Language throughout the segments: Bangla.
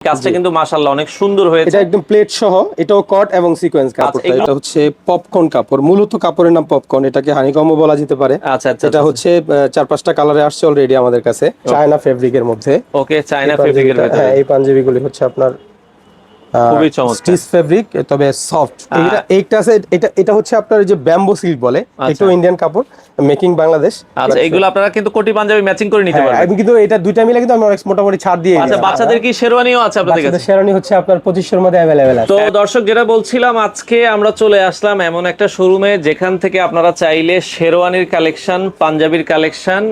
কাজটা কিন্তু মাশাআল্লাহ অনেক সুন্দর হয়েছে। এটা একদম প্লেট সহ এটাও কট এবং সিকোয়েন্স আচ্ছা, এটা হচ্ছে পপকর্ন কাপড় মূলত কাপড়ের নাম পপকর্ন এটাকে হানিকমও বলা যেতে পারে। আচ্ছা আচ্ছা এটা হচ্ছে আহ, চার পাঁচটা কালারে আসছে অলরেডি আমাদের কাছে। চায়না ফেব্রিকের মধ্যে। ওকে চায়না ফেব্রিকের মধ্যে হ্যাঁ এই পাঞ্জাবিগুলি হচ্ছে আপনার খুবই চমৎকার। স্টিচ ফেব্রিক তবে সফট এটা এইটা আছে এটা এটা হচ্ছে আপনার যে ব্যাম্বো সিল্ক বলে এটাও ইন্ডিয়ান কাপড় মেকিং বাংলাদেশ আচ্ছা এগুলো আপনারা কিন্তু কোটি পাঞ্জাবি ম্যাচিং করে নিতে হ্যাঁ, পারবেন। আমি কিন্তু এটা দুইটা মিলে কিন্তু আমি অনেক মোটামুটি ছাড় দিয়ে আচ্ছা বাচ্চাদের কি শেরওয়ানিও আছে আপনাদের কাছে? শেরানি হচ্ছে আপনার পঁচিশশোর মধ্যে অ্যাভেলেবেল আছে। তো দর্শক যেটা বলছিলাম আজকে আমরা চলে আসলাম এমন একটা শোরুমে যেখান থেকে আপনারা চাইলে শেরওয়ানির কালেকশন পাঞ্জাবির কালেকশন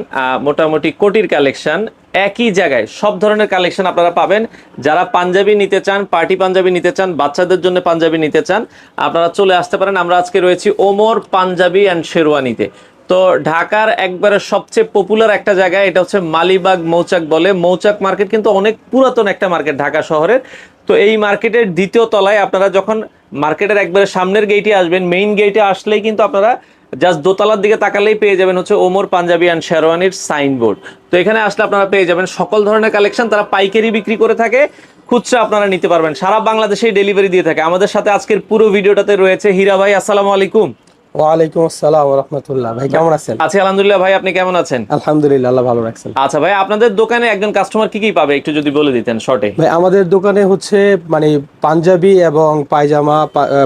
মোটামুটি কোটির কালেকশন একই জায়গায় সব ধরনের কালেকশন আপনারা পাবেন। যারা পাঞ্জাবি নিতে চান পার্টি পাঞ্জাবি নিতে চান, বাচ্চাদের জন্য পাঞ্জাবি নিতে চান, আপনারা চলে আসতে পারেন। আমরা আজকে রয়েছি ওমর পাঞ্জাবি অ্যান্ড শেরওয়ানিতে। তো ঢাকার একবারে সবচেয়ে পপুলার একটা জায়গা, এটা হচ্ছে মালিবাগ মৌচাক বলে। মৌচাক মার্কেট কিন্তু অনেক পুরাতন একটা মার্কেট ঢাকা শহরের। তো এই মার্কেটের দ্বিতীয় তলায় আপনারা যখন মার্কেটের একবারে সামনের গেটে আসবেন মেইন গেটে আসলেই কিন্তু আপনারা জাস্ট দোতলার দিকে তাকালেই পেয়ে যাবেন হচ্ছে ওমর পাঞ্জাবি অ্যান্ড শেরওয়ানির সাইনবোর্ড তো এখানে আসলে আপনারা পেয়ে যাবেন সকল ধরনের কালেকশন তারা পাইকারি বিক্রি করে থাকে খুচরা আপনারা নিতে পারবেন। সারা বাংলাদেশেই ডেলিভারি দিয়ে থাকে। আমাদের সাথে আজকের পুরো ভিডিওটাতে রয়েছে হীরা ভাই আসসালামু আলাইকুম। ওয়ালাইকুম আসসালাম রহমতুল্লাহ। ভাই কেমন আছেন? আছি আলহামদুলিল্লাহ। ভাই আপনি কেমন আছেন? আলহামদুলিল্লাহ আল্লাহ ভালো রাখছেন। আচ্ছা ভাই আপনাদের দোকানে একজন কাস্টমার কি কি পাবে? একটু যদি বলে দিতেন শর্টে ভাই আমাদের দোকানে হচ্ছে মানে পাঞ্জাবি এবং পায়জামা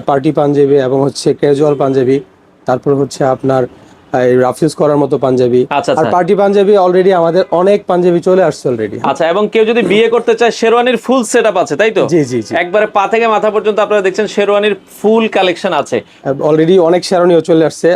পার্টি পাঞ্জাবি এবং হচ্ছে ক্যাজুয়াল পাঞ্জাবি। তারপর হচ্ছে আপনার রাফিউজ করার মতো পাঞ্জাবি। আচ্ছা, আর আচ্ছা। পার্টি পাঞ্জাবি অলরেডি আমাদের অনেক পাঞ্জাবি চলে আসছে অলরেডি আচ্ছা এবং কেউ যদি বিয়ে করতে চায় শেরওয়ানির ফুল সেটআপ আছে তাই তো? জি, জি, জি। একবারে পা থেকে মাথা পর্যন্ত আপনারা দেখছেন শেরওয়ানির ফুল কালেকশন আছে। অলরেডি অনেক শেরনিও চলে আসছে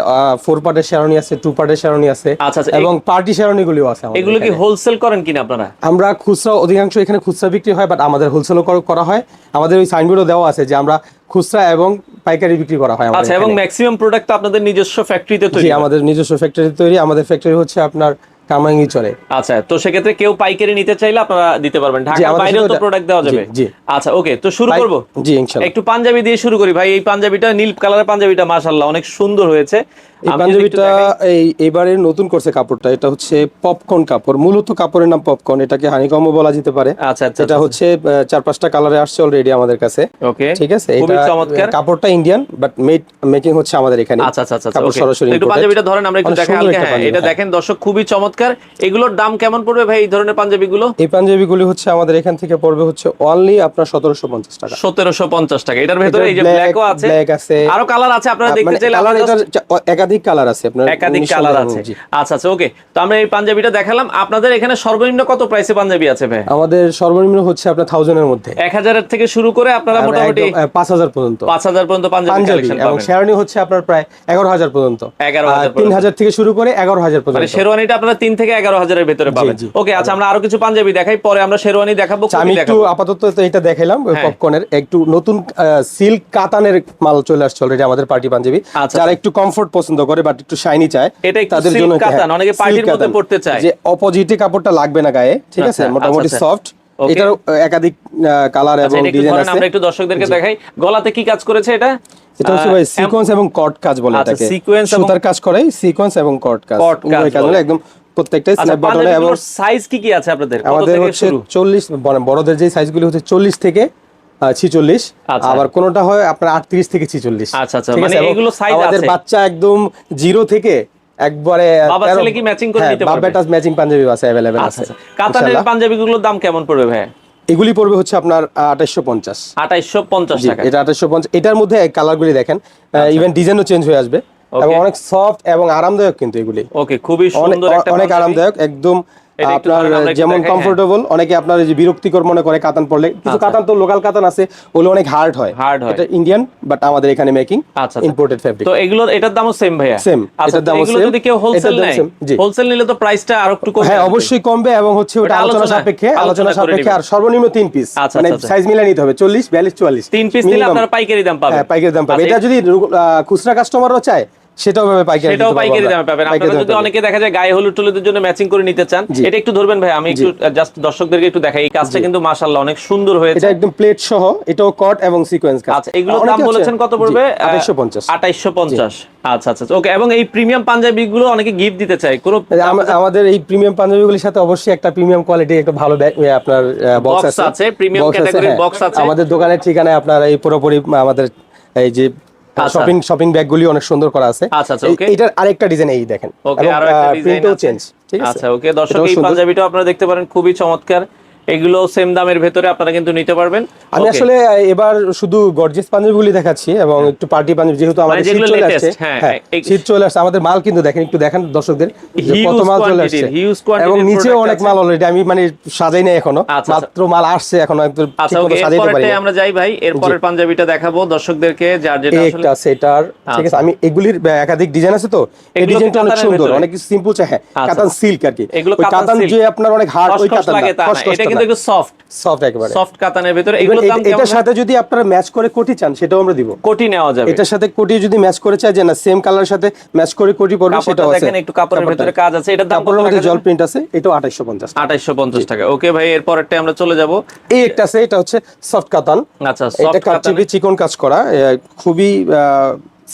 ফোর পার্টের শেরনি আছে টু পার্টের শেরনি আছে আচ্ছা, এবং পার্টি শেরনি গুলিও আছে এগুলো কি হোলসেল করেন কিনা আপনারা? আমরা খুচরা অধিকাংশ এখানে খুচরা বিক্রি হয় বাট আমাদের হোলসেলও করা হয়। আমাদের ওই সাইনবোর্ডও দেওয়া আছে যে আমরা খুচরা এবং পাইকারি বিক্রি করা হয় আমাদের আচ্ছা এবং ম্যাক্সিমাম প্রোডাক্ট তো আপনাদের নিজস্ব ফ্যাক্টরিতে তৈরি আমাদের নিজস্ব ফ্যাক্টরিতে তৈরি। আমাদের ফ্যাক্টরি হচ্ছে আপনার কামাঙ্গি চলে। আচ্ছা তো সেক্ষেত্রে কেউ পাইকারি নিতে চাইলে আপনারা দিতে পারবেন। ঢাকার বাইরেও তো প্রোডাক্ট দেওয়া যাবে। জি। আচ্ছা ওকে তো শুরু করব? জি ইনশাল্লাহ। একটু পাঞ্জাবি দিয়ে শুরু করি। ভাই এই পাঞ্জাবিটা নীল কালারের পাঞ্জাবিটা মাশাআল্লাহ অনেক সুন্দর হয়েছে। এই পাঞ্জাবিটা এই এবারে নতুন করছে কাপড়টা। এটা হচ্ছে পপকর্ন কাপড়। মূলত কাপড়ের নাম পপকর্ন এটাকে হানিকমও বলা যেতে পারে। আচ্ছা আচ্ছা এটা হচ্ছে চার পাঁচটা কালারে আসছে অলরেডি আমাদের কাছে। ওকে ঠিক আছে? এটা চমৎকার। কাপড়টা ইন্ডিয়ান বাট মেড মেকিং হচ্ছে আমাদের এখানে। আচ্ছা আচ্ছা আচ্ছা কাপড় সরাসরি একটু পাঞ্জাবিটা ধরেন আমরা একটু দেখাই হালকা হ্যাঁ এটা। দেখেন দর্শক খুবই চমৎকার এগুলোর দাম কেমন পড়বে ভাই এই ধরনের পাঞ্জাবিগুলো? এই পাঞ্জাবিগুলি হচ্ছে আমাদের এখান থেকে পড়বে হচ্ছে অনলি আপনার সতেরোশো পঞ্চাশ টাকা। সতেরোশো পঞ্চাশ টাকা। এটার ভেতরে এই যে ব্ল্যাকও আছে। black আছে। আরও কালার আছে আপনারা দেখতে মানে চাইলে কালার এটার একাধিক কালার আছে আপনার একাধিক কালার আছে। আচ্ছা আচ্ছা ওকে তো আমরা এই পাঞ্জাবিটা দেখালাম। আপনাদের এখানে সর্বনিম্ন কত প্রাইসে পাঞ্জাবি আছে ভাই? আমাদের সর্বনিম্ন হচ্ছে আপনার থাউজেন্ডের মধ্যে। এক হাজারের থেকে শুরু করে আপনারা মোটামুটি একদম, আহ, পাঁচ হাজার পর্যন্ত। পাঁচ হাজার পর্যন্ত পাঞ্জাবি কালেকশন এবং শেরানি হচ্ছে আপনার প্রায় এগারো হাজার পর্যন্ত। 11,000 আর তিন হাজার থেকে শুরু করে এগারো হাজার মানে পর্যন্ত। শেরওয়ানিটা আপনারা তিন থেকে এগারো হাজারের ভেতরে পাবেন। ওকে আচ্ছা আমরা আরও কিছু পাঞ্জাবি দেখাই পরে আমরা শেরওয়ানি দেখাবো আচ্ছা, আমি একটু আপাতত এটা দেখাইলাম হ্যাঁ। পপকর্নের। একটু নতুন সিল্ক কাতানের মাল চলে আসছে অলরেডি আমাদের পার্টি পাঞ্জাবি। আচ্ছা, যারা একটু কমফোর্ট পছন্দ করে বাট একটু শাইনি চায় এটা একটু silk কাতান, অনেকে পার্টির মধ্যে পড়তে চায়। যে অপোজিটে কাপড়টা লাগবে না গায়ে ঠিক আছে? আচ্ছা, মোটামুটি আচ্ছা, সফট. এটার একাধিক কালার আচ্ছা, এবং ডিজাইন আছে। আমরা একটু দর্শকদেরকে দেখাই। গলাতে কি কাজ করেছে এটা? এটা হচ্ছে ভাই সিকোয়েন্স এবং কট কাজ বলে আচ্ছা, এটাকে। এবং- সুতার কাজ করে সিকোয়েন্স এবং কট কাজ। কাজ একদম প্রত্যেকটাই আচ্ছা স্ন্যাপ বাটনে এবং সাইজ কি কি আছে আপনাদের? আমাদের হচ্ছে শুরু? চল্লিশ মানে বড়দের যে সাইজগুলি হচ্ছে চল্লিশ থেকে ছিচল্লিশ। আচ্ছা। আবার কোনোটা হয় আপনার আটত্রিশ থেকে ছিচল্লিশ। আচ্ছা, আচ্ছা, মানে এগুলো আমাদের বাচ্চা একদম জিরো থেকে একবারে বাবা ছেলে কি matching করে হ্যাঁ, নিতে পারবে? বেটাস ম্যাচিং পাঞ্জাবি আছে আচ্ছা আছে কাতানের পাঞ্জাবিগুলোর দাম কেমন পড়বে ভাই? এগুলি পড়বে হচ্ছে আপনার পঞ্চাশ। পঞ্চাশ টাকা। এটা পঞ্চাশ। এটার মধ্যে কালারগুলি দেখেন ইভেন ডিজাইনও চেঞ্জ হয়ে আসবে। এবং অনেক সফট এবং আরামদায়ক কিন্তু এগুলি। ওকে খুবই সুন্দর একটা অনেক আরামদায়ক একদম আপনার যেমন দেখাই, হ্যাঁ। কমফোর্টেবল অনেকে আপনার যে বিরক্তিকর মনে করে কাতান পড়লে কিছু আচ্ছা। কাতান তো লোকাল কাতান আছে ওগুলো অনেক হার্ড হয়। Hard হয়। এটা ইন্ডিয়ান বাট আমাদের এখানে মেকিং আচ্ছা, আচ্ছা। ইম্পোর্টেড ফেব্রিক তো এগুলো এটার দামও সেম ভাইয়া? আচ্ছা এটার দামও same, যদি কেউ হোলসেল নেয় হোলসেল নিলে তো প্রাইসটা আরও একটু হ্যাঁ অবশ্যই কমবে এবং হচ্ছে ওটা আলোচনা সাপেক্ষে আলোচনা সাপেক্ষে আর সর্বনিম্ন তিন পিস আচ্ছা, মানে আচ্ছা, আচ্ছা। সাইজ মিলে নিতে হবে চল্লিশ বিয়াল্লিশ চুয়াল্লিশ। তিন পিস নিলে আপনারা পাইকারি দাম পাবেন। হ্যাঁ পাইকারি দাম পাবে আচ্ছা, এটা যদি খুচরা কাস্টমারও চায় সেটাও ভাবে পাইকারি সেটাও পাইকারি দামে পাবেন। আপনারা যদি অনেকে দেখা যায় গায়ে হলুদ টলুদের জন্য ম্যাচিং করে নিতে চান। এটা একটু ধরবেন ভাই আমি একটু জাস্ট দর্শকদেরকে একটু দেখাই। এই কাজটা কিন্তু মাশাআল্লাহ অনেক সুন্দর হয়েছে। এটা একদম প্লেট সহ এটাও কট এবং সিকোয়েন্স কাজ আচ্ছা এগুলোর দাম বলেছেন কত পড়বে? আঠাইশো পঞ্চাশ। আঠাইশো পঞ্চাশ। আচ্ছা আচ্ছা ওকে এবং এই প্রিমিয়াম পাঞ্জাবি গুলো অনেকে গিফট দিতে চায়। কোনো আমাদের এই প্রিমিয়াম পাঞ্জাবিগুলির সাথে অবশ্যই একটা প্রিমিয়াম কোয়ালিটি একটা ভালো আপনার বক্স আছে। আছে, premium Box আছে। আমাদের দোকানের ঠিকানায় আপনার এই পুরোপুরি আমাদের এই যে আচ্ছা। শপিং শপিং ব্যাগগুলি অনেক সুন্দর করা আছে। আচ্ছা, আচ্ছা, ওকে এটার আরেকটা ডিজাইন এই দেখেন। ওকে আরও একটা ডিজাইন প্রিন্টও আছে। চেঞ্জ ঠিক আছে? আচ্ছা ওকে দর্শক এই পাঞ্জাবিটা পাঞ্জাবিটাও আপনারা দেখতে পারেন খুবই চমৎকার। এগুলো সেম দামের ভেতরে আপনারা কিন্তু নিতে পারবেন। আমি আসলে এবার শুধু গর্জিয়াস পাঞ্জাবিগুলি দেখাচ্ছি এবং একটু পার্টি পাঞ্জাবি যেহেতু আমাদের শীত চলে আসছে। হ্যাঁ, হ্যাঁ শীত চলে আসছে আমাদের মাল কিন্তু দেখেন একটু দেখেন দর্শকদের কত মাল চলে আসছে। এবং product অনেক মাল অলরেডি আমি মানে সাজাই নাই এখনও আচ্ছা, আচ্ছা। মাত্র মাল আসছে এখনও একদম আচ্ছা সাজাইতে পারি আমরা যাই ভাই এরপরের পাঞ্জাবিটা দেখাবো দর্শকদেরকে যার যেটা আসলে একটা সেটার ঠিক আছে আমি এগুলির একাধিক ডিজাইন আছে তো এই ডিজাইনটা অনেক সুন্দর? অনেক সিম্পল হ্যাঁ আচ্ছা। কাতান সিল্ক আর কি। কাতান যে আপনার অনেক হার্ড ওই কাতান লাগে তা এটা কিন্তু একটু সফট সফট একেবারে। সফট কাতানের ভেতরে। এগুলোর দাম এটার সাথে যদি আপনারা ম্যাচ করে কোটি চান সেটাও আমরা দিব। কোটি নেওয়া যাবে। এটার সাথে কোটি যদি ম্যাচ করে চাই যে না সেম কালারের সাথে ম্যাচ করে কোটি পড়বে সেটাও আছে। দেখেন একটু কাপড়ের। ভেতরে কাজ আছে। এটার দাম কাপড়ের মধ্যে জল প্রিন্ট আছে এটাও আঠাইশো পঞ্চাশ আঠাইশো পঞ্চাশ টাকা। ওকে ভাই এরপরেরটা আমরা চলে যাব। এই একটা আছে এটা হচ্ছে সফট কাতান। আচ্ছা এটা সফট কাটচিপি চিকন কাজ করা খুবই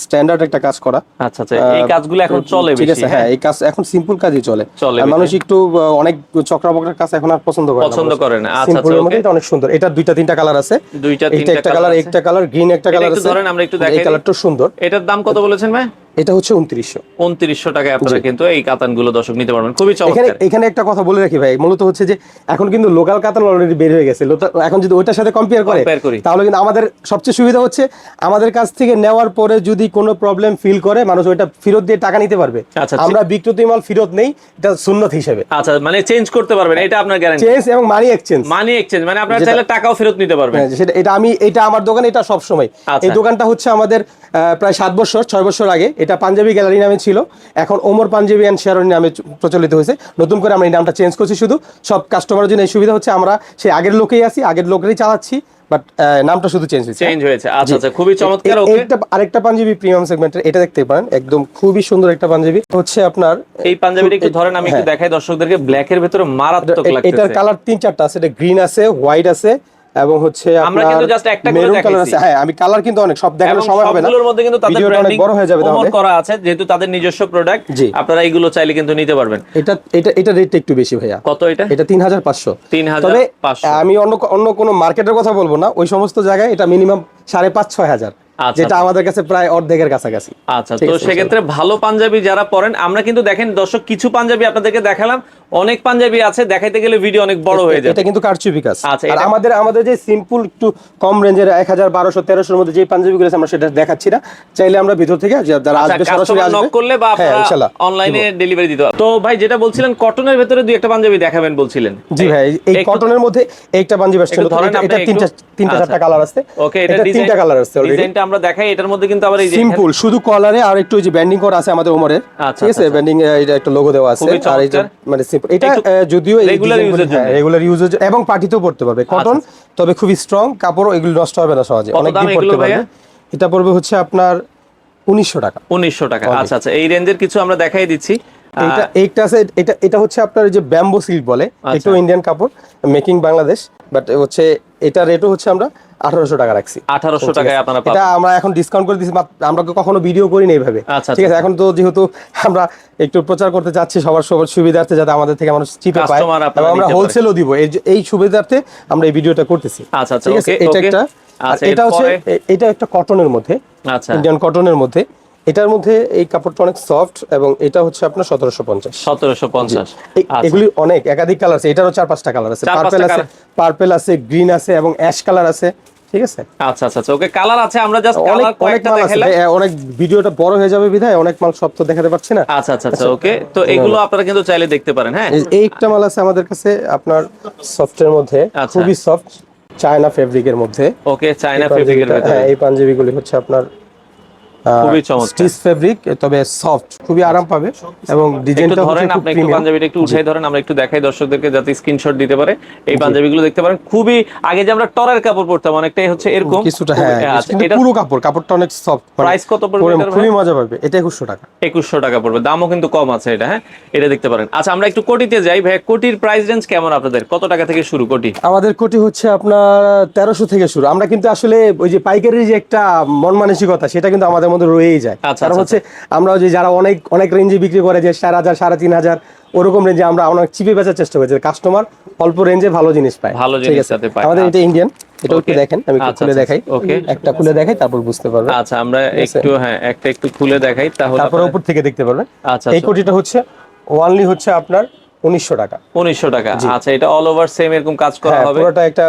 স্ট্যান্ডার্ড একটা কাজ করা। আচ্ছা আচ্ছা এই কাজগুলো এখন চলে ঠিক আছে হ্যাঁ এই কাজ এখন সিম্পল কাজই চলে। আর মানুষ একটু অনেক চক্রা কাজ এখন আর পছন্দ করে পছন্দ করে না। আচ্ছা, আচ্ছা, ওকে এটা অনেক সুন্দর। এটা দুইটা তিনটা কালার আছে। দুইটা তিনটা একটা কালার একটা কালার গ্রিন একটা কালার আছে। ধরেন, আমরা একটু দেখাই। এই কালারটা সুন্দর। এটার দাম কত বলেছেন ভাই? এটা হচ্ছে উনত্রিশশো। উনত্রিশশো টাকায় আপনারা কিন্তু এই কাতানগুলো দর্শক নিতে পারবেন। খুবই এখানে চমৎকার। এখানে একটা কথা বলে রাখি ভাই মূলত হচ্ছে যে এখন কিন্তু লোকাল কাতান অলরেডি বের হয়ে গেছে। এখন যদি ওইটার সাথে কম্পেয়ার করে তাহলে কিন্তু আমাদের সবচেয়ে সুবিধা হচ্ছে আমাদের কাছ থেকে নেওয়ার পরে যদি কোনো প্রবলেম ফিল করে মানুষ ওইটা ফেরত দিয়ে টাকা নিতে পারবে। আচ্ছা, আমরা বিক্রিত মাল ফেরত নেই এটা সুন্নত হিসেবে। আচ্ছা মানে চেঞ্জ করতে পারবেন এটা আপনার গ্যারান্টি চেঞ্জ এবং মানি এক্সচেঞ্জ মানি এক্সচেঞ্জ মানে আপনারা চাইলে টাকাও ফেরত নিতে পারবেন। হ্যাঁ, সেটা এটা আমি এটা আমার দোকান এটা সব সময় আচ্ছা। এই দোকানটা হচ্ছে আমাদের প্রায় সাত বছর ছয় বছর আগে। এটা পাঞ্জাবি গ্যালারি নামে ছিল। এখন ওমর পাঞ্জাবি অ্যান্ড শেয়ারনি নামে প্রচলিত হয়েছে। নতুন করে আমরা এই নামটা চেঞ্জ করছি শুধু। সব কাস্টমারের জন্য এই সুবিধা হচ্ছে আমরা সেই আগের লোকেই আছি আগের লোকেরই চালাচ্ছি বাট নামটা শুধু চেঞ্জ হয়েছে। চেঞ্জ হয়েছে। আচ্ছা আচ্ছা খুবই চমৎকার ওকে। একটা আরেকটা পাঞ্জাবি প্রিমিয়াম সেগমেন্টের এটা দেখতে পারেন একদম খুবই সুন্দর একটা পাঞ্জাবি। হচ্ছে আপনার এই পাঞ্জাবিটা একটু ধরেন আমি একটু হ্যাঁ। দেখাই দর্শকদেরকে ব্ল্যাক এর ভেতরে মারাত্মক এ- এটার কালার তিন চারটা আছে এটা গ্রিন আছে হোয়াইট আছে এবং হচ্ছে আমরা কিন্তু just একটা করে দেখাইছি। হ্যাঁ আমি কালার কিন্তু অনেক সব দেখানোর সময় হবে না। সবগুলোর মধ্যে কিন্তু তাদের ব্র্যান্ডিং বড় হয়ে যাবে তাহলে। করা আছে যেহেতু তাদের নিজস্ব প্রোডাক্ট আপনারা এইগুলো চাইলে কিন্তু নিতে পারবেন। এটা এটা এটা রেটটা একটু বেশি ভাইয়া। কত এটা? এটা তিন হাজার পাঁচশো। তিন হাজার তবে পাঁচশো। আমি অন্য অন্য কোনো মার্কেটের কথা বলব না। ওই সমস্ত জায়গায় এটা মিনিমাম সাড়ে পাঁচ ছয় হাজার। আচ্ছা, যেটা আমাদের কাছে প্রায় অর্ধেকের কাছাকাছি। আচ্ছা তো সেক্ষেত্রে ভালো পাঞ্জাবি যারা পরেন আমরা কিন্তু দেখেন দর্শক কিছু পাঞ্জাবি আপনাদেরকে দেখালাম। অনেক পাঞ্জাবি আছে দেখাইতে গেলে ভিডিও অনেক বড় হয়ে যাবে। এটা কিন্তু কারচুপি কাজ। আচ্ছা, আর আমাদের আমাদের যে সিম্পল একটু কম রেঞ্জের এক হাজার বারোশো তেরোশোর মধ্যে যে পাঞ্জাবিগুলো আছে আমরা সেটা দেখাচ্ছি না। চাইলে আমরা ভিতর থেকে যারা আচ্ছা আসবে সরাসরি আসবে। নক করলে বা হ্যাঁ আপনারা অনলাইনে ডেলিভারি দিতে। তো ভাই যেটা বলছিলেন কটনের ভেতরে দুই একটা পাঞ্জাবি দেখাবেন বলছিলেন। জি ভাই এই- কটনের মধ্যে একটা পাঞ্জাবি আসছে ধরেন এটা- তিনটা তিনটা আচ্ছা। চারটা কালার আছে ওকে এটা এটা তিনটা কালার আছে অলরেডি ডিজাইনটা আমরা দেখাই এটার মধ্যে কিন্তু আবার এই যে সিম্পল শুধু কলারে আর একটু ওই যে ব্যান্ডিং করা আছে আমাদের ওমরের। আচ্ছা, ঠিক আছে? আচ্ছা। ব্যান্ডিং এটা একটা লোগো দেওয়া আছে। আর এই যে মানে এটা যদিও। রেগুলার ইউজের এবং পার্টিতেও পড়তে পারবে। কটন তবে খুবই স্ট্রং কাপড় এগুলো নষ্ট হবে না সহজে। অনেক দিন পড়তে পারবে? এটা পড়বে হচ্ছে আপনার উনিশশো টাকা। উনিশশো টাকা। আচ্ছা আচ্ছা। এই রেঞ্জের কিছু আমরা দেখাই দিচ্ছি। এটা এইটা আছে এটা এটা হচ্ছে আপনার যে ব্যাম্বো সিল্ক বলে। আচ্ছা। এটাও ইন্ডিয়ান কাপড় মেকিং বাংলাদেশ। বাট হচ্ছে এটা রেটও হচ্ছে আমরা আঠারোশো টাকা রাখছি। আঠারোশো টাকায় আপনারা এটা আমরা এখন ডিসকাউন্ট করে দিচ্ছি আমরা কখনো ভিডিও করি না এইভাবে আচ্ছা, ঠিক আছে আচ্ছা। এখন তো যেহেতু আমরা একটু প্রচার করতে চাচ্ছি সবার সবার সুবিধার্থে যাতে আমাদের থেকে মানুষ চিপে পায় আমরা হোলসেলও দিব। এই সুবিধার্থে আমরা এই ভিডিওটা করতেছি। আচ্ছা, আচ্ছা, ঠিক আছে এটা একটা আচ্ছা, এটা হচ্ছে এটা একটা কটনের মধ্যে আচ্ছা। ইন্ডিয়ান কটনের মধ্যে। এটার মধ্যে এই কাপড়টা অনেক সফট এবং এটা হচ্ছে আপনার সতেরোশো পঞ্চাশ। সতেরোশো পঞ্চাশ। এগুলি অনেক একাধিক কালার আছে। এটারও চার পাঁচটা কালার আছে। পার্পেল আছে। পার্পেল আছে গ্রিন আছে এবং অ্যাশ কালার আছে। ঠিক আছে? আচ্ছা আচ্ছা আচ্ছা। ওকে কালার আছে আমরা জাস্ট অনেক কালার কয়েকটা আছে অনেক ভিডিওটা বড় হয়ে যাবে বিধায় অনেক মাল সব তো দেখাতে পারছি না। আচ্ছা আচ্ছা আচ্ছা ওকে। তো এগুলো আপনারা কিন্তু চাইলে দেখতে পারেন হ্যাঁ? এই- একটা মাল আছে আমাদের কাছে আপনার সফটের মধ্যে আচ্ছা। খুবই সফট চায়না ফেব্রিকের মধ্যে। ওকে চায়না ফেব্রিকের মধ্যে হ্যাঁ এই পাঞ্জাবিগুলি হচ্ছে আপনার খুবই চমৎকার। স্টিচ ফেব্রিক তবে সফট খুবই আরাম পাবে এবং ডিজাইনটা ধরেন আপনি একটু পাঞ্জাবিটা একটু উঠাই ধরেন আমরা একটু দেখাই দর্শকদেরকে যাতে স্ক্রিনশট দিতে পারে। এই পাঞ্জাবিগুলো দেখতে পারেন খুবই আগে যে আমরা টরের কাপড় পরতাম অনেকটাই হচ্ছে এরকম। কিছুটা হ্যাঁ এটা পুরো কাপড় কাপড়টা অনেক সফট Price কত পড়বে খুবই মজা পাবে এটা একুশশো টাকা। একুশশো টাকা পড়বে দামও কিন্তু কম আছে এটা হ্যাঁ? এটা দেখতে পারেন। আচ্ছা আমরা একটু কোটিতে যাই ভাই কোটির প্রাইস রেঞ্জ কেমন আপনাদের? কত টাকা থেকে শুরু কোটি? আমাদের কোটি হচ্ছে আপনার তেরোশো থেকে শুরু। আমরা কিন্তু আসলে ওই যে পাইকারির যে একটা মন মানসিকতা সেটা কিন্তু আমাদের মধ্যে রয়েই যায়। আচ্ছা, কারণ আচ্ছা, হচ্ছে আমরা যে যারা অনেক অনেক রেঞ্জে বিক্রি করে যে চার হাজার সাড়ে তিন হাজার ওরকম রেঞ্জে আমরা অনেক চিপে বেচার চেষ্টা করি কাস্টমার অল্প রেঞ্জে ভালো জিনিস পায়। ভালো জিনিস? পায়। আমাদের এটা আচ্ছা। ইন্ডিয়ান এটা একটু দেখেন আমি আচ্ছা, খুলে আচ্ছা, দেখাই. একটা খুলে দেখাই তারপর বুঝতে পারবেন আচ্ছা আমরা একটু হ্যাঁ একটা একটু খুলে দেখাই তাহলে তারপর উপর থেকে দেখতে পারবেন। আচ্ছা এই কোটিটা হচ্ছে ওয়ানলি হচ্ছে আপনার উনিশশো টাকা। উনিশশো টাকা। আচ্ছা এটা অল ওভার সেম এরকম কাজ করা হ্যাঁ হবে? পুরোটা একটা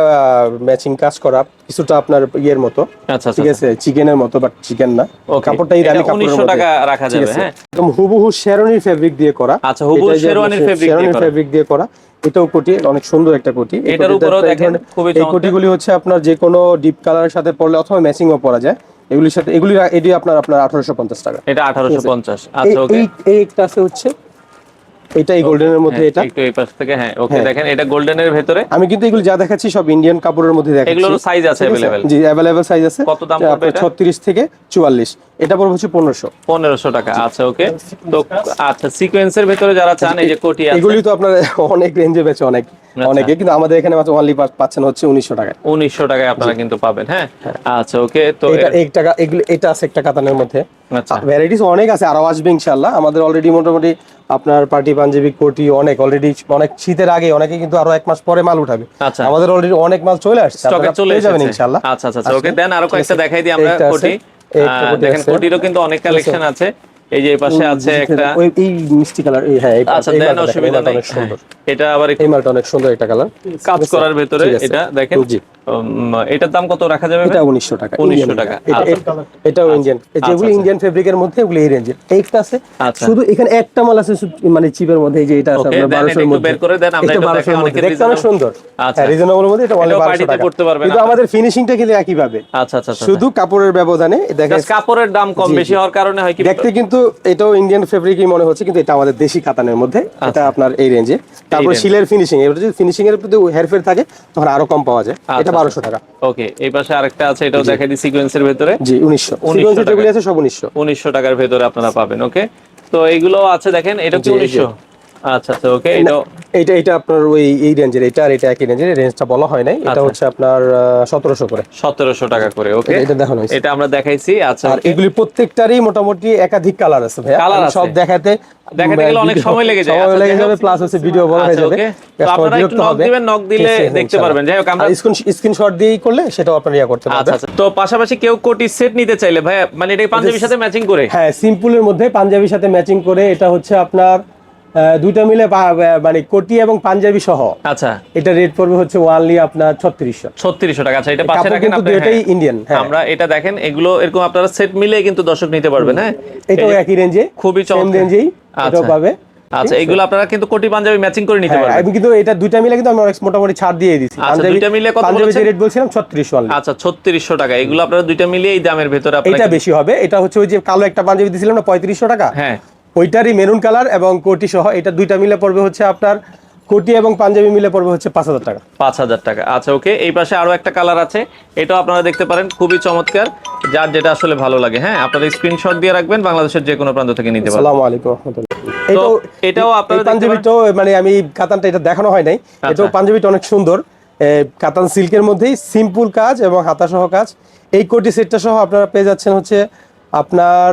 ম্যাচিং কাজ করা কিছুটা আপনার ইয়ের মতো। আচ্ছা ঠিক আছে চিকেনের মতো বাট চিকেন না। কাপড়টা এই দামি এটা কাপড়ের 1900 টাকা রাখা যাবে, হ্যাঁ? একদম হুবহু শেরনির ফেব্রিক দিয়ে করা। আচ্ছা, হুবহু শেরওয়ানির আপনার শেরওয়ানির ফেব্রিক দিয়ে করা। এটাও কোটি অনেক সুন্দর একটা কোটি। এটার উপরেও দেখেন, খুবই এই কোটিগুলি হচ্ছে আপনার যে কোনো ডিপ কালারের সাথে পরলে অথবা ম্যাচিংও পরা যায়। এগুলির সাথে এগুলি এটি আপনার আপনার আঠারোশো পঞ্চাশ টাকা। এটা আঠারোশো পঞ্চাশ। আচ্ছা এই একটা আছে হচ্ছে এটা এই গোল্ডেনের মধ্যে এটা। একটু এই পাশ থেকে হ্যাঁ ওকে দেখেন এটা গোল্ডেনের ভেতরে। আমি কিন্তু এগুলো যা দেখাচ্ছি সব ইন্ডিয়ান কাপড়ের মধ্যে দেখাচ্ছি। এগুলোর সাইজ আছে अवेलेबल জি অ্যাভেলেবেল সাইজ আছে। কত দাম পড়বে এটা? ছত্রিশ থেকে চুয়াল্লিশ। এটা পড়বে হচ্ছে পনেরোশো। পনেরোশো টাকা আচ্ছা ওকে। তো আচ্ছা সিকোয়েন্সের ভেতরে যারা চান এই যে কোটি আছে। এগুলি তো আপনার অনেক রেঞ্জে বেচে অনেক। আচ্ছা। অনেকে কিন্তু আমাদের এখানে মাত্র অনলি পাচ্ছেন হচ্ছে উনিশশো টাকায়। উনিশশো টাকায় আপনারা কিন্তু পাবেন হ্যাঁ? আচ্ছা ওকে তো এটা এক টাকা এগুলো এটা আছে একটা কাতানের মধ্যে। আচ্ছা। ভ্যারাইটিস অনেক আছে আরও আসবে ইনশাল্লাহ আমাদের অলরেডি মোটামুটি আপনার পার্টি পাঞ্জাবি কোটি অনেক অলরেডি অনেক শীতের আগে অনেকে কিন্তু আরও এক মাস পরে মাল উঠাবে। আচ্ছা। আমাদের অলরেডি অনেক মাল চলে আসছে চলে যাবেন ইনশাল্লাহ আচ্ছা আচ্ছা আচ্ছা ওকে দেন আরও কয়েকটা দেখাই দিই আমরা কোটি। দেখেন। কোটিরও কিন্তু অনেক কালেকশন আছে। এই যে পাশে আছে একটা এই মিষ্টি কালার এই হ্যাঁ আচ্ছা দেন অসুবিধা নাই। অনেক সুন্দর। এটা আবার এই মালটা অনেক সুন্দর এটা কালার। কাজ করার ভেতরে এটা দেখেন। জি। এটার দাম কত রাখা যাবে এটা উনিশশো টাকা 1900 টাকা। আচ্ছা। এটা- এটাও ইন্ডিয়ান যেগুলো আচ্ছা। ইন্ডিয়ান ফেব্রিকের মধ্যে এই এইটা আছে। আচ্ছা। শুধু এখানে একটা মাল আছে মানে চিপের মধ্যে এই যে এটা আছে আপনার দেন 1200 এর মধ্যে। বের করে দেন, আমরা এটা এটা 1200 দেখাই, এর মধ্যে। দেখতে অনেক সুন্দর। আচ্ছা। হ্যাঁ রিজনেবল মধ্যে এটা অনলি এটাও 1200 টাকা। পারবেন কিন্তু আমাদের ফিনিশিংটা কিন্তু একই পাবে আচ্ছা আচ্ছা আচ্ছা। শুধু কাপড়ের ব্যবধানে দেখেন কাপড়ের দাম কম বেশি হওয়ার কারণে হয় কি দেখতে কিন্তু এটাও ইন্ডিয়ান ফেব্রিকই মনে হচ্ছে কিন্তু এটা আমাদের দেশি কাতানের মধ্যে। এটা আপনার এই রেঞ্জে তারপর শিলের ফিনিশিং এবার যদি ফিনিশিং এর প্রতি হেরফের থাকে তখন আরও কম পাওয়া যায়। এটা আচ্ছা, বারোশো টাকা। ওকে এই পাশে আরেকটা আছে এটাও দেখাই দিই সিকোয়েন্সের ভেতরে। জি উনিশশো। 1900 টাকা। আছে সব উনিশশো। উনিশশো টাকার ভেতরে আপনারা পাবেন ওকে? তো এইগুলো আছে দেখেন এটা কি। উনিশশো? আচ্ছা আচ্ছা ওকে এটাও এইটা এটা আপনার ওই এই রেঞ্জের এটা আর এটা একই রেঞ্জের রেঞ্জটা বলা হয় নাই। এটা আচ্ছা। হচ্ছে আপনার সতেরোশো করে। সতেরোশো টাকা করে ওকে এটা- এটা দেখানো হয়েছে। এটা আমরা দেখাইছি আচ্ছা আর এগুলি প্রত্যেকটারই মোটামুটি একাধিক কালার আছে আমি আছে। সব দেখাতে দেখাতে গেলে অনেক সময় লেগে যায়। সময় আচ্ছা, লেগে যাবে প্লাস হচ্ছে ভিডিও বড় হয়ে আচ্ছা, যাবে। আপনারা একটু হবে। দিবেন, knock দিলে দেখতে পারবেন। যাই হোক, আমরা- স্ক্রিন স্ক্রিনশট দিয়েই করলে সেটাও আপনারা ইয়া করতে পারবেন আচ্ছা তো পাশাপাশি কেউ কোটি সেট নিতে চাইলে ভাই মানে এটা পাঞ্জাবির সাথে ম্যাচিং করে? হ্যাঁ সিম্পলের মধ্যে পাঞ্জাবির সাথে ম্যাচিং করে এটা হচ্ছে আপনার দুইটা মিলে মানে কোটি এবং পাঞ্জাবি সহ। আচ্ছা। এটা রেট পড়বে হচ্ছে ওয়ানলি আপনার ছত্রিশশো। ছত্রিশশো টাকা। আচ্ছা এটা পাশে রাখেন কিন্তু দুইটাই হ্যাঁ। ইন্ডিয়ান হ্যাঁ। আমরা এটা দেখেন এগুলো এরকম আপনারা সেট মিলে কিন্তু দর্শক নিতে পারবেন হ্যাঁ। এটাও একই রেঞ্জে খুবই চমৎকার। রেঞ্জেই এটাও আচ্ছা। পাবে। আচ্ছা এগুলো আপনারা কিন্তু কোটি পাঞ্জাবি ম্যাচিং করে নিতে হ্যাঁ, পারবেন। আমি কিন্তু এটা দুইটা মিলে কিন্তু আমি অনেক মোটামুটি ছাড় দিয়ে দিছি আচ্ছা, দুইটা মিলে কত পাঞ্জাবি রেট বলছিলাম ছত্রিশ ওয়ান আচ্ছা ছত্রিশশো টাকা। এগুলো আপনারা দুইটা মিলিয়ে এই দামের ভেতরে আপনারা এটা বেশি হবে। এটা হচ্ছে ওই যে কালো একটা পাঞ্জাবি দিছিলাম না পঁয়ত্রিশশো টাকা? হ্যাঁ। ওইটারই মেরুন কালার এবং কোটি সহ এটা দুইটা মিলে পড়বে হচ্ছে আপনার কোটি এবং পাঞ্জাবি মিলে পড়বে হচ্ছে পাঁচ হাজার টাকা। পাঁচ হাজার টাকা। আচ্ছা ওকে এই পাশে আরও একটা কালার আছে। এটাও আপনারা দেখতে পারেন খুবই চমৎকার। যার যেটা আসলে ভালো লাগে হ্যাঁ আপনারা স্ক্রিনশট দিয়ে রাখবেন বাংলাদেশের যে কোনো প্রান্ত থেকে নিতে পারবেন। আসসালামু আলাইকুম এটাও এটাও আপনারা পাঞ্জাবিটাও মানে আমি কাতানটা এটা দেখানো হয় নাই। আচ্ছা। এটাও পাঞ্জাবিটা অনেক সুন্দর। কাতান সিল্কের মধ্যেই সিম্পল কাজ এবং হাতা সহ কাজ। এই কোটি সেটটা সহ আপনারা পেয়ে যাচ্ছেন হচ্ছে আপনার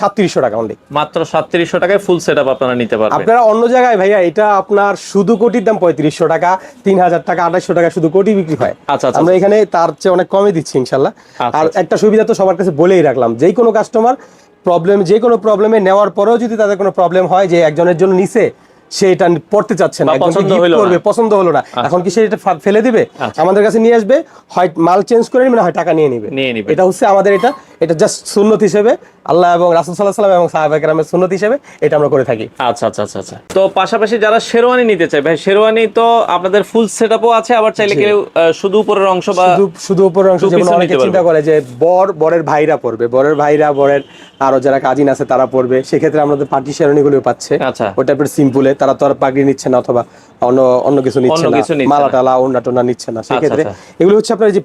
সাতত্রিশশো টাকা অনলি মাত্র সাতত্রিশশো টাকায় ফুল সেট আপনারা নিতে পারবেন। আপনারা অন্য জায়গায় ভাইয়া এটা আপনার শুধু কোটির দাম পঁয়ত্রিশশো টাকা তিন হাজার টাকা আঠাশশো টাকা শুধু কোটি বিক্রি হয়। আচ্ছা, আচ্ছা, আমরা এখানে তার চেয়ে অনেক কমে দিচ্ছি ইনশাল্লাহ। আচ্ছা, আর আচ্ছা। একটা সুবিধা তো সবার কাছে বলেই রাখলাম যেই কোনো কাস্টমার প্রবলেম যে কোনো প্রবলেমে নেওয়ার পরেও যদি তাদের কোনো প্রবলেম হয় যে একজনের জন্য নিছে সে এটা পড়তে চাচ্ছে না। করবে পছন্দ হলো না। এখন কি সে এটা ফেলে দিবে? আচ্ছা। আমাদের কাছে নিয়ে আসবে হয় মাল চেঞ্জ করে নিবে না হয় টাকা নিয়ে নিবে। এটা হচ্ছে আমাদের এটা এটা জাস্ট সুন্নত হিসেবে আল্লাহ এবং রাসুল সাল্লাহ সাল্লাম এবং সাহাবা কেরামের সুন্নত হিসেবে এটা আমরা করে থাকি। আচ্ছা আচ্ছা আচ্ছা আচ্ছা। তো পাশাপাশি যারা শেরওয়ানি নিতে চায় ভাই শেরওয়ানি তো আপনাদের ফুল সেট সেটআপও আছে আবার চাইলে কেউ শুধু উপরের অংশ বা শুধু শুধু উপরের অংশ যেমন অনেকে চিন্তা করে যে বর বরের ভাইরা পড়বে। বরের ভাইরা বরের আরও যারা কাজিন আছে তারা পড়বে। সেক্ষেত্রে আমাদের পার্টি শেরণি পাচ্ছে। আচ্ছা। ওই টাইপের সিম্পলে তারা তো আর পাগড়ি নিচ্ছে না অথবা অন্য অন্য কিছু নিচ্ছে না মালা টালা ওন্না টোনা নিচ্ছে না। সেক্ষেত্রে আচ্ছা। এগুলো হচ্ছে আপনার এই যে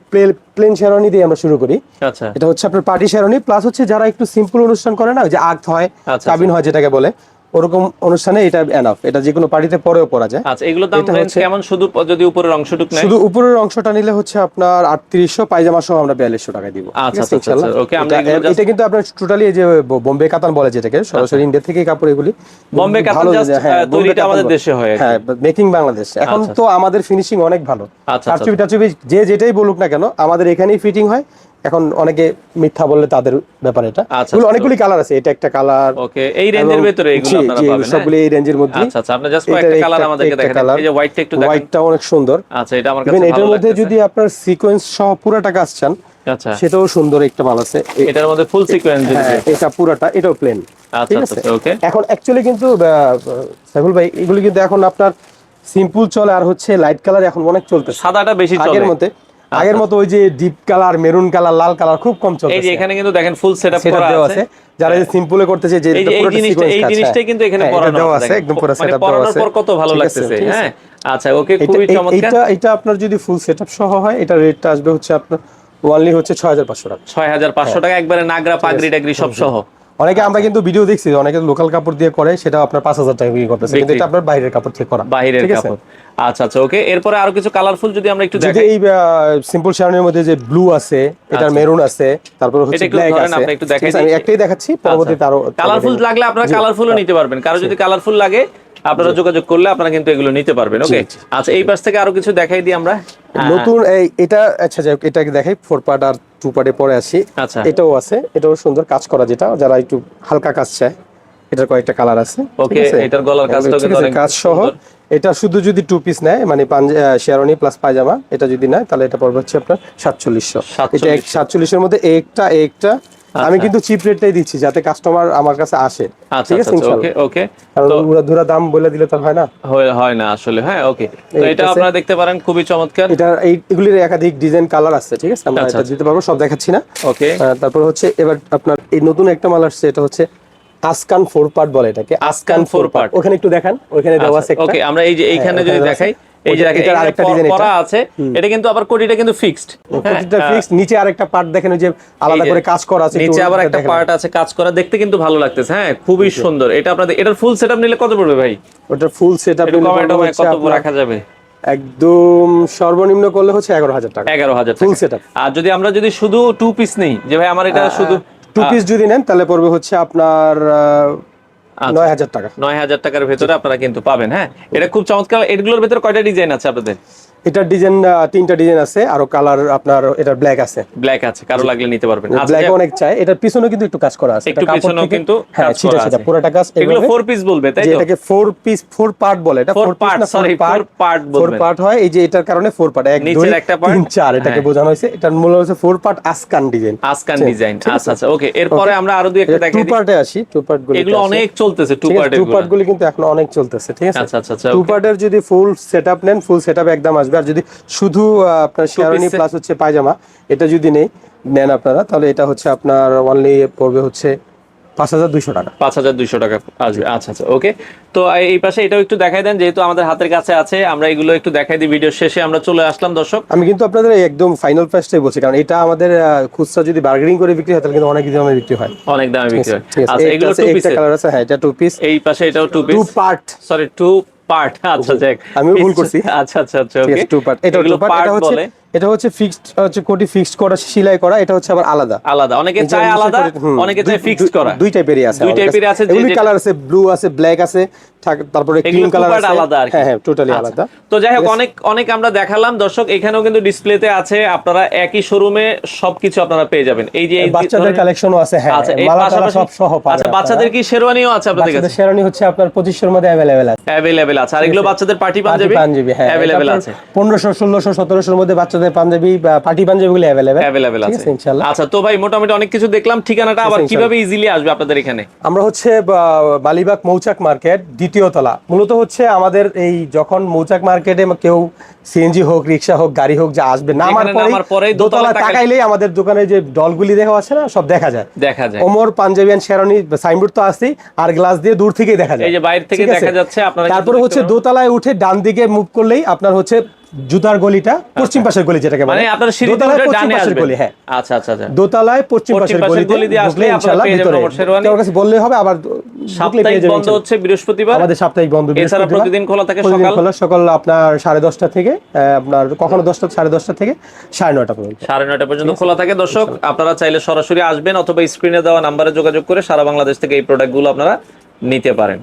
প্লেন শেরনি দিয়ে আমরা শুরু করি। আচ্ছা। এটা হচ্ছে আপনার পার্টি শেরণি প্লাস হচ্ছে যারা একটু সিম্পল অনুষ্ঠান করে না যে আগ হয় আচ্ছা, কাবিন হয় যেটাকে বলে ওরকম অনুষ্ঠানে এটা এনাফ এটা যে কোনো পার্টিতে পরেও পরা যায়। আচ্ছা এগুলো দাম কেমন? শুধু যদি উপরের অংশটুক নেয়? শুধু উপরের অংশটা নিলে হচ্ছে আপনার আটত্রিশশো পায়জামা সহ আমরা বিয়াল্লিশশো টাকা দিব। আচ্ছা, আচ্ছা, আচ্ছা, ইনশাল্লাহ? okay, আমরা এটা- কিন্তু আপনার টোটালি এই যে বোম্বে কাতান বলে যেটাকে সরাসরি ইন্ডিয়া থেকে কাপড় এগুলি বোম্বে কাতান যে- হ্যাঁ, তৈরিটা আমাদের দেশে হয় হ্যাঁ মেকিং বাংলাদেশ। এখন আচ্ছা, তো আমাদের ফিনিশিং অনেক ভালো। আচ্ছা, টাচুবি টাচুবি যে যেটাই বলুক না কেন আমাদের এখানেই ফিটিং হয়। এখন অনেকে মিথ্যা বললে তাদের ব্যাপার এটা। আচ্ছা, এগুলো আচ্ছা। অনেকগুলি কালার আছে এটা একটা কালার ওকে এই রেঞ্জের ভিতরে এগুলো আপনারা পাবেন হ্যাঁ? সবগুলো এই রেঞ্জের মধ্যে। আচ্ছা আচ্ছা আপনি জাস্ট কয়েকটা কালার আমাদেরকে দেখেন এই যে হোয়াইটটা একটু দেখেন। হোয়াইটটা অনেক সুন্দর। আচ্ছা এটা আমার কাছে এটার মধ্যে যদি আপনার সিকোয়েন্স সহ পুরাটা কাজ চান আচ্ছা। সেটাও সুন্দর একটা মাল আছে। এটার মধ্যে ফুল সিকোয়েন্স যদি হ্যাঁ, এটা পুরাটা এটাও প্লেন আচ্ছা ঠিক আচ্ছা আছে? ওকে। এখন অ্যাকচুয়ালি কিন্তু সাইফুল ভাই এগুলি কিন্তু এখন আপনার সিম্পল চলে আর হচ্ছে লাইট কালার এখন অনেক চলতেছে। সাদাটা বেশি চলে। আগের মতে আগের মতো ওই যে ডিপ কালার মেরুন কালার লাল কালার খুব কম চলছে এই যে এখানে কিন্তু দেখেন ফুল সেটআপ সেটা করা দেওয়া আছে। আছে। যারা যে সিম্পলে করতেছে যে পুরোটা জিনিসটা এই জিনিসটাই। কিন্তু এখানে হ্যাঁ, এটা দেওয়া আছে। একদম পুরো মানে সেটআপ দেওয়া পরানোর আছে। পর কত ভালো লাগতেছে হ্যাঁ? আচ্ছা ওকে এটা- খুবই চমৎকার। এইটা এটা আপনার যদি ফুল সেটআপ সহ হয় এটা রেটটা আসবে হচ্ছে আপনার ওয়ানলি হচ্ছে ছয় হাজার পাঁচশো টাকা। ছয় হাজার হ্যাঁ। পাঁচশো টাকা একবারে নাগরা পাগড়ি টাগড়ি সব সহ। অনেকে আমরা কিন্তু ভিডিও দেখছি অনেকে লোকাল কাপড় দিয়ে করে সেটা আপনার পাঁচ হাজার টাকা বিক্রি করতেছে কিন্তু এটা আপনার বাইরের কাপড় থেকে করা। বাইরের কাপড়। আচ্ছা আচ্ছা ওকে এরপরে আরও কিছু কালারফুল যদি আমরা একটু দেখি এই সিম্পল শার্টের মধ্যে যে ব্লু আছে এটার মেরুন আছে তারপর হচ্ছে আচ্ছা। ব্ল্যাক আছে। আপনি একটু দেখাই আমি একটাই দেখাচ্ছি পরবর্তীতে আরও কালারফুল লাগলে আপনারা কালারফুলও নিতে পারবেন কারও যদি কালারফুল লাগে আপনারা যোগাযোগ করলে আপনারা কিন্তু এগুলো নিতে পারবেন ওকে? আচ্ছা এই পাশ থেকে আরও কিছু দেখাই দিই আমরা? নতুন এই এটা আচ্ছা যাই হোক এটাকে দেখাই ফোর পার্ট আর টু পার্টে পরে আসি। আচ্ছা। এটাও আছে এটাও সুন্দর কাজ করা যেটা যারা একটু হালকা কাজ চায় এটার কয়েকটা কালার আছে ওকে এটার গলার কাজটাও কিন্তু অনেক কাজ সহ। এটা শুধু যদি টু পিস নেয় মানে শেরনি প্লাস পায়জামা এটা যদি নেয় তাহলে এটা পড়বে হচ্ছে আপনার সাতচল্লিশশো। এটা সাতচল্লিশের মধ্যে একটা একটা আমি কিন্তু চিপ রেটটাই দিচ্ছি যাতে কাস্টমার আমার কাছে আসে। আচ্ছা ঠিক আচ্ছা আছে ওকে ওকে কারণ উড়া ধুরা দাম বলে দিলে তো হয় না। হয় না আসলে হ্যাঁ ওকে তো এটা আপনারা দেখতে পারেন খুবই চমৎকার। এটা এই এগুলির একাধিক ডিজাইন কালার আছে ঠিক আছে? আমরা আচ্ছা, এটা দিতে পারব সব দেখাচ্ছি না। ওকে তারপর হচ্ছে এবার আপনার এই নতুন একটা মাল আসছে এটা হচ্ছে আসকান ফোর পার্ট বলে এটাকে। আসকান ফোর পার্ট ওখানে একটু দেখান ওখানে দেওয়া আছে ওকে আমরা এই যে এইখানে হ্যাঁ, যদি দেখাই। এই যে আরেকটা এটা। করা আছে এটা কিন্তু আবার কোটিটা কিন্তু ফিক্সড প্রতিটা ফিক্স নিচে আরেকটা পার্ট দেখেন যে আলাদা করে কাজ করা আছে নিচে আবার একটা পার্ট আছে কাজ করা দেখতে কিন্তু ভালো লাগতেছে হ্যাঁ খুবই সুন্দর। এটা আপনাদের এটার ফুল সেটআপ নিলে কত পড়বে ভাই? ওটার ফুল কত রাখা যাবে? একদম সর্বনিম্ন করলে হচ্ছে এগারো হাজার টাকা। এগারো হাজার ফুল আর যদি আমরা যদি শুধু টু পিস নেই যে ভাই আমার এটা শুধু টু পিস যদি নেন তাহলে পড়বে হচ্ছে আপনার। নয় হাজার টাকা। নয় হাজার টাকার ভেতরে আপনারা কিন্তু পাবেন হ্যাঁ? এটা খুব চমৎকার। এগুলোর ভেতরে কয়টা ডিজাইন আছে আপনাদের? এটার ডিজাইন তিনটা ডিজাইন আছে আরও কালার আপনার এটার ব্ল্যাক আছে। ব্ল্যাক আছে কারও লাগলে নিতে পারবেন। আচ্ছা ব্ল্যাক অনেক চাই। এটার পিছনে কিন্তু একটু কাজ করা আছে। একটু এটা থেকে- কিন্তু হ্যাঁ সেটা সেটা। পুরোটা কাজ এগুলো ফোর পিস বলবে তাই তো? এটাকে ফোর পিস ফোর পার্ট বলে। এটা four part sorry, part four part four part হয় এই যে এটার কারণে ফোর পার্ট এক নিচের দুই তিন চার এটাকে হ্যাঁ। বোঝানো হয়েছে। এটার মূল হচ্ছে four part achkan design achkan design আচ্ছা আচ্ছা ওকে এরপরে আমরা আরও দুই একটা দেখাই দিই। পার্টে আসি টু পার্টগুলো এগুলো অনেক চলতেছে টু পার্ট টু পার্ট গুলি কিন্তু এখন অনেক চলতেছে ঠিক আছে? আচ্ছা আচ্ছা আচ্ছা টু পার্টের যদি ফুল সেটআপ নেন ফুল সেটআপ একদম আসবে আর যদি শুধু আপনার piece প্লাস হচ্ছে পায়জামা এটা যদি নেই নেন আপনারা তাহলে এটা হচ্ছে আপনার অনলি পড়বে হচ্ছে পাঁচ হাজার দুইশো টাকা। পাঁচ হাজার দুইশো টাকা আসবে। আচ্ছা আচ্ছা ওকে। তো এই- পাশে এটাও একটু দেখাই দেন যেহেতু আমাদের হাতের কাছে আছে আমরা এগুলো একটু দেখাই দিই ভিডিও শেষে আমরা চলে আসলাম দর্শক। আমি কিন্তু আপনাদের একদম ফাইনাল প্রাইসটাই বলছি কারণ এটা আমাদের খুচরা যদি বার্গেনিং করে বিক্রি হয় তাহলে কিন্তু অনেক দামে বিক্রি হয়। অনেক দামে বিক্রি হয়। আচ্ছা এগুলো টু পিস কালার আছে হ্যাঁ এটা টু পিস এই পাশে এটাও two two part sorry two part আচ্ছা আমি ভুল করছি। আচ্ছা আচ্ছা আচ্ছা ওকে টু পার্ট এটা টু পার্ট এটা হচ্ছে বলে। এটা হচ্ছে ফিক্সড হচ্ছে কোটি ফিক্সড করা সেলাই করা এটা হচ্ছে আবার আলাদা। আলাদা। অনেকে চায় আলাদা অনেকে চায় ফিক্সড করা। দুই টাইপেরই আছে দুই আমাদের টাইপের আছে এগুলি কালার আছে ব্লু আছে ব্ল্যাক আছে তারপরে ক্রিম কালার আছে। আলাদা আর। হ্যাঁ হ্যাঁ টোটালি আচ্ছা। আলাদা। তো যাই হোক অনেক অনেক আমরা দেখালাম। দর্শক এখানেও কিন্তু ডিসপ্লেতে আছে আপনারা একই শোরুমে সবকিছু আপনারা পেয়ে যাবেন। এই যে এই বাচ্চাদের কালেকশনও আছে হ্যাঁ আচ্ছা এই পাশাপাশি সব সহ পাবেন আচ্ছা বাচ্চাদের কি শেরওয়ানিও আছে আপনাদের কাছে? শেরানি হচ্ছে আপনার পঁচিশশোর মধ্যে অ্যাভেলেবেল আছে। অ্যাভেলেবেল আছে। আর এগুলো বাচ্চাদের পার্টি পাঞ্জাবি? পাঞ্জাবি হ্যাঁ অ্যাভেলেবেল আছে। পনেরোশো ষোলোশো সতেরোশোর মধ্যে বাচ্চাদের বাচ্চাদের পাঞ্জাবি বা পার্টি পাঞ্জাবিগুলো অ্যাভেলেবেল অ্যাভেলেবেল আছে। ইনশাল্লাহ আচ্ছা তো ভাই মোটামুটি অনেক কিছু দেখলাম। ঠিকানাটা আবার কীভাবে ইজিলি আসবে আপনাদের এখানে? আমরা হচ্ছে বালিবাগ মৌচাক মার্কেট দ্বিতীয় তলা। মূলত হচ্ছে আমাদের এই যখন মৌচাক মার্কেটে কেউ সিএনজি হোক রিক্সা হোক গাড়ি হোক যা আসবে নামার পরে দোতলা তাকাইলেই আমাদের দোকানে যে ডলগুলি দেখা আছে না সব দেখা যায়। দেখা যায়। ওমর পাঞ্জাবিয়ান শেরানি সাইনবোর্ড তো আছেই আর গ্লাস দিয়ে দূর থেকেই দেখা যায়। এই যে বাইরে থেকে দেখা যাচ্ছে, আপনারা তারপরে হচ্ছে দোতলায় উঠে ডান দিকে মুভ করলেই আপনার হচ্ছে জুতার গলিটা পশ্চিম পাশের গলি যেটাকে মানে আপনার সিঁড়ি পশ্চিম ডানে পাশের আসবে গলি হ্যাঁ। আচ্ছা আচ্ছা আচ্ছা। দোতলায় পশ্চিম পাশের গলি দিয়ে আসলে ইনশাআল্লাহ ভিতরে শেরওয়ানি। কাছে বললেই হবে আবার সাপ্তাহিক বন্ধ হচ্ছে বৃহস্পতিবার। আমাদের সাপ্তাহিক বন্ধ এছাড়া। প্রতিদিন খোলা থাকে সকাল। খোলা সকাল আপনার সাড়ে দশটা থেকে আহ, আপনার কখনো দশটা সাড়ে দশটা থেকে সাড়ে নয়টা পর্যন্ত। সাড়ে নয়টা পর্যন্ত খোলা থাকে। দর্শক আপনারা চাইলে সরাসরি আসবেন অথবা স্ক্রিনে দেওয়া নাম্বারে যোগাযোগ করে সারা বাংলাদেশ থেকে এই প্রোডাক্টগুলো আপনারা নিতে পারেন।